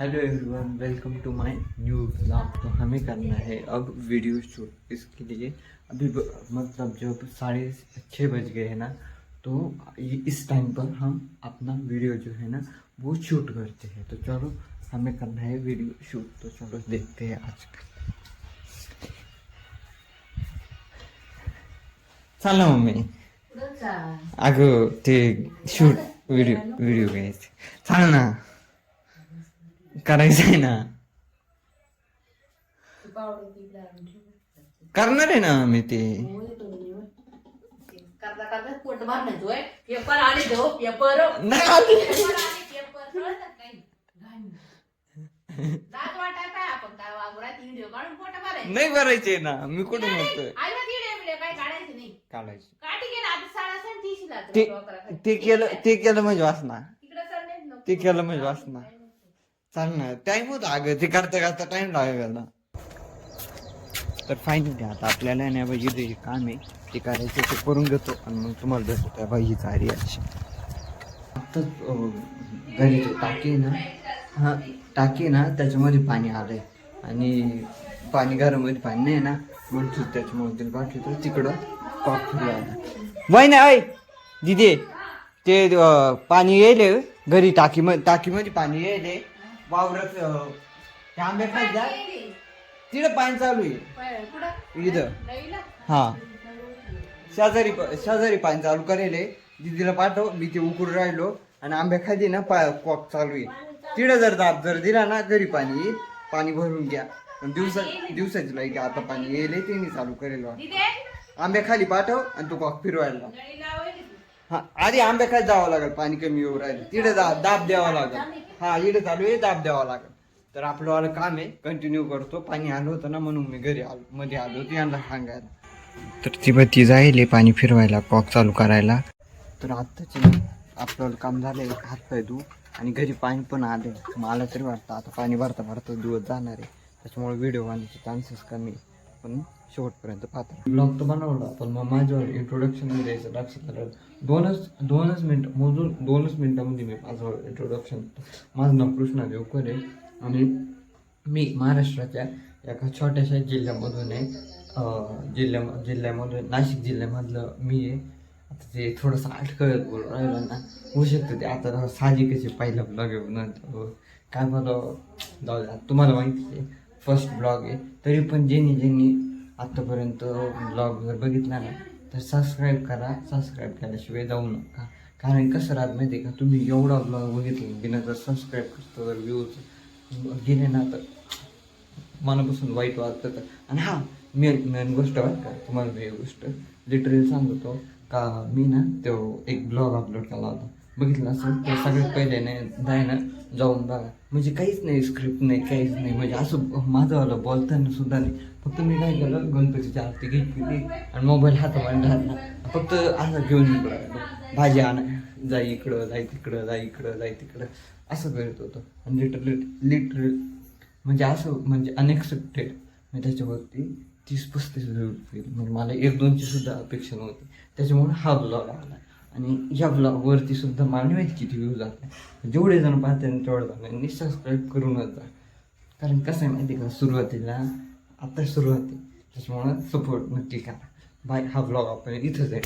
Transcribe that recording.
Hello everyone welcome to my new blog तो हमें करना है अब वीडियो शूट इसके लिए अभी मतलब जब साढ़े छः बज गए हैं ना तो इस टाइम पर हम अपना वीडियो जो है ना, वो शूट करते हैं। तो चलो, हमें करना है वीडियो शूट तो चलो, देखते हैं आज चला मम्मी अगं ते शूट व्हिडिओ व्हिडिओ घ्यायचे चाल ना. करायचं आहे ना. करणार आहे ना आम्ही ते. नाही भरायचं ना मी कुठे म्हणतोय काढायचं नाही काढायचे काठी गेला आता साडा सण ठिशीला ते ते केलं ते केलं म्हणजे नाही नको. ते केलं म्हणजे वासना. चाल ना टाइम होता अगं. ते करता करता टाइम लागेल ना तर फायनली आता आपल्याला नाही बाई इथे जे काम आहे ते करायचं ते करून घेतो. आणि मग तुम्हाला भेटतो त्या ही चारी अशी आत्ताच घरी टाकी आहे ना. हा टाकी आहे ना त्याच्यामध्ये पाणी आलंय. आणि पाणी घरामध्ये पाणी नाही ना. म्हणतो त्याच्यामुळे पाठवतो तिकडं कॉक फिरवायला वय ना ऐ! दिदी ते पाणी येईल घरी टाकी टाकीमध्ये पाणी येईल वावरात ते आंबे खायच्या तिकडं पाणी चालू आहे. इथं. हा. शेजारी शेजारी पाणी चालू करेल. दीदीला पाठव मी ते उकडून राहिलो. आणि आंब्या खाली ना पा कॉक चालू आहे. तिकडे जर दाब जर दिला ना घरी पाणी येईल. पाणी भरून घ्या. दिवसा दिवसाची लाइट आता पाणी येईल ते मी चालू करेल. आंब्या खाली पाठव आणि तू कॉक फिरवायला हा आधी आंब्या जावं लागेल पाणी कमी येऊ राहिलं. तिथे जा दाब द्यावा लागेल. हा इकडे चालू आहे दाब द्यावा लागेल. तर आपलं काम आहे कंटिन्यू करतो. पाणी आलं होतं ना म्हणून मी घरी आलो मध्ये आलो होतो यांना सांगायला. तर ती बत्ती ती जाईल पाणी फिरवायला कॉक चालू करायला. तर आत्ताच आपलं काम एक हात पाय धू आणि घरी पाणी पण आले मला तरी वाटतं आता पाणी भरता भरता दिवस जाणार आहे. त्याच्यामुळे व्हिडिओ बांधायचे चान्सेस कमी आपण पण शेवटपर्यंत पाहतो. ब्लॉग तर बनवला पण मग माझ्यावर इंट्रोडक्शन द्यायचं लक्षात आलं दोनच दोनच मिनिट मोजून दोनच मिनिटामध्ये मी माझं इंट्रोडक्शन माझं नाव कृष्णा देवकर आहे आणि मी महाराष्ट्राच्या एका छोट्याशा जिल्ह्यामधून आहे. जिल्ह्या जिल्ह्यामधून नाशिक जिल्ह्यामधलं मी आहे. आता ते थोडंसं अटकळत बोलून राहिलं ना. होऊ शकतं ते. आता साहजिकच आहे पहिला ब्लॉग आहे काय मला जाऊ द्या तुम्हाला माहिती आहे फर्स्ट ब्लॉग आहे. तरी पण ज्यांनी ज्यांनी आत्तापर्यंत ब्लॉग जर बघितला ना तर सबस्क्राईब करा सबस्क्राईब केल्याशिवाय जाऊ नका. कारण कसं राहत माहिती आहे का? तुम्ही एवढा ब्लॉग बघितला बिना जर सबस्क्राईब करतो जर व्ह्यूज गेले ना तर मनापासून वाईट वाटतं. तर आणि हां मेन मेन गोष्ट बरं का तुम्हाला मी एक गोष्ट लिटरली सांगतो. का मी ना तो एक ब्लॉग अपलोड केला होता. बघितलं असेल तर सगळ्यात पहिले नाही जाय ना जाऊन बघा. म्हणजे काहीच नाही स्क्रिप्ट नाही काहीच नाही. म्हणजे असं माझं बोलताना सुद्धा नाही. फक्त मी काय केलं गणपतीची आरती घेतली आणि मोबाईल हातामध्ये घातला फक्त असं घेऊन. भाजी आण जाई इकडं जाई तिकडं जाई इकडं जाई तिकडं. असं करत होतं. आणि लिटरली लिटरल म्हणजे असं म्हणजे अनएक्सेप्टेड मी त्याच्यावरती तीस पस्तीस होईल म्हणजे मला एक दोनची सुद्धा अपेक्षा नव्हती. त्याच्यामुळे हा ब्लॉग आला. आणि या ब्लॉगवरती सुद्धा मला नाही माहिती किती व्ह्यूज जाते. जेवढे जण पाहते तेवढं तेवढे जणांनी सबस्क्राईब करूनच जा. कारण कसं आहे माहिती आहे का? सुरुवातीला आता सुरुवात. आहे त्याच्यामुळं सपोर्ट नक्की करा. बाय हा ब्लॉग आपण इथंच आहे